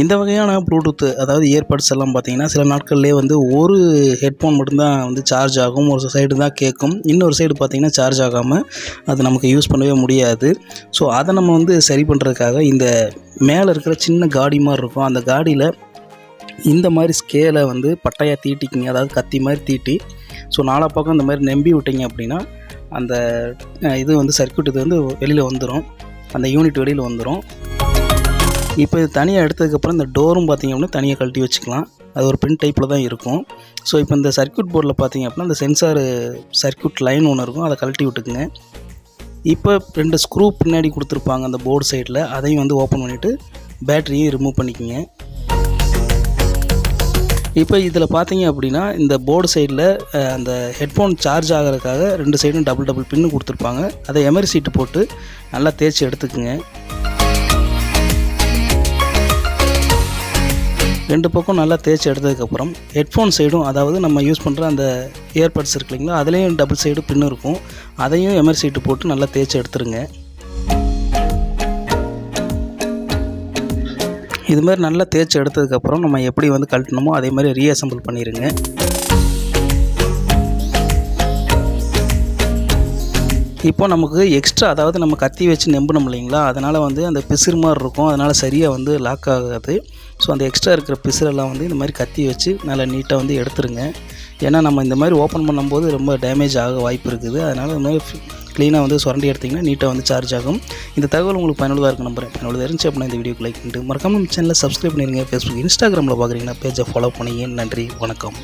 இந்த வகையான ப்ளூடூத்து அதாவது இயர்பட்ஸ் எல்லாம் பார்த்தீங்கன்னா சில நாட்கள்லேயே வந்து ஒரு ஹெட்ஃபோன் மட்டும்தான் வந்து சார்ஜ் ஆகும். ஒரு சைடு தான் கேட்கும் இன்னொரு சைடு பார்த்தீங்கன்னா சார்ஜ் ஆகாமல் அது நமக்கு யூஸ் பண்ணவே முடியாது. ஸோ அதை நம்ம வந்து சரி பண்ணுறதுக்காக இந்த மேலே இருக்கிற சின்ன காடி மாதிரி இருக்கும். அந்த காடியில் இந்த மாதிரி ஸ்கேலை வந்து பட்டையாக தீட்டிக்கிங்க. அதாவது கத்தி மாதிரி தீட்டி ஸோ நாலா பக்கம் இந்த மாதிரி நம்பி விட்டீங்க அப்படின்னா அந்த இது வந்து சர்க்யூட் இது வந்து வெளியில் வந்துடும் அந்த யூனிட் வெளியில் வந்துடும் இப்போ இது தனியாக எடுத்ததுக்கப்புறம் இந்த டோரும் பார்த்தீங்க அப்படின்னா தனியாக கழட்டி வச்சுக்கலாம். அது ஒரு பின் டைப்பில் தான் இருக்கும். ஸோ இப்போ இந்த சர்க்யூட் போர்டில் பார்த்தீங்க அப்படின்னா இந்த சென்சார் சர்க்யூட் லைன் ஒன்று இருக்கும். அதை கழட்டி விட்டுக்குங்க. இப்போ ரெண்டு ஸ்க்ரூ பின்னாடி கொடுத்துருப்பாங்க அந்த போர்டு சைடில் அதையும் வந்து ஓப்பன் பண்ணிவிட்டு பேட்டரியும் ரிமூவ் பண்ணிக்கோங்க. இப்போ இதில் பார்த்தீங்க அப்படின்னா இந்த போர்டு சைடில் அந்த ஹெட்ஃபோன் சார்ஜ் ஆகிறதுக்காக ரெண்டு சைடும் டபுள் டபுள் பின்னு கொடுத்துருப்பாங்க. அதை எமரி சீட்டு போட்டு நல்லா தேய்ச்சி எடுத்துக்குங்க. ரெண்டு பக்கம் நல்லா தேய்ச்சி எடுத்ததுக்கப்புறம் ஹெட்ஃபோன் சைடும் அதாவது நம்ம யூஸ் பண்ணுற அந்த இயர்பட்ஸ் இருக்கு இல்லைங்களா அதுலேயும் டபுள் சைடு பின்னு இருக்கும். அதையும் எமர்சீட்டு போட்டு நல்லா தேய்ச்சி எடுத்துருங்க. இது மாதிரி நல்லா தேய்ச்சி எடுத்ததுக்கப்புறம் நம்ம எப்படி வந்து கழட்டணுமோ அதே மாதிரி ரீஅசம்பிள் பண்ணிடுங்க இப்போ நமக்கு எக்ஸ்ட்ரா அதாவது நம்ம கத்தி வச்சு நெம்பணும் இல்லைங்களா? அதனால் வந்து அந்த பிசிறு மாதிரி இருக்கும். அதனால் சரியாக வந்து லாக் ஆகாது. ஸோ அந்த எக்ஸ்ட்ரா இருக்கிற பிசிறெல்லாம் வந்து இந்த மாதிரி கத்தி வச்சு நல்லா நீட்டாக வந்து எடுத்துருங்க. ஏன்னா நம்ம இந்த மாதிரி ஓப்பன் பண்ணும்போது ரொம்ப டேமேஜ் ஆக வாய்ப்பு இருக்குது. அதனால் இந்த மாதிரி க்ளீனாக வந்து சுரண்டி எடுத்திங்கன்னா நீட்டாக வந்து சார்ஜ் ஆகும். இந்த தகவல் உங்களுக்கு பயனுள்ளதாக இருக்கும் நம்புறேன். பயனுள்ளதாக இருந்துச்சு அப்படின்னா இந்த வீடியோக்கு லைக் பண்ணிட்டு மறக்காமல் சேனலில் சப்ஸ்கிரைப் பண்ணிடுங்க ஃபேஸ்புக் இன்ஸ்டாகிராமில் பார்க்குறீங்கன்னா பேஜை ஃபாலோ பண்ணிங்க. நன்றி. வணக்கம்.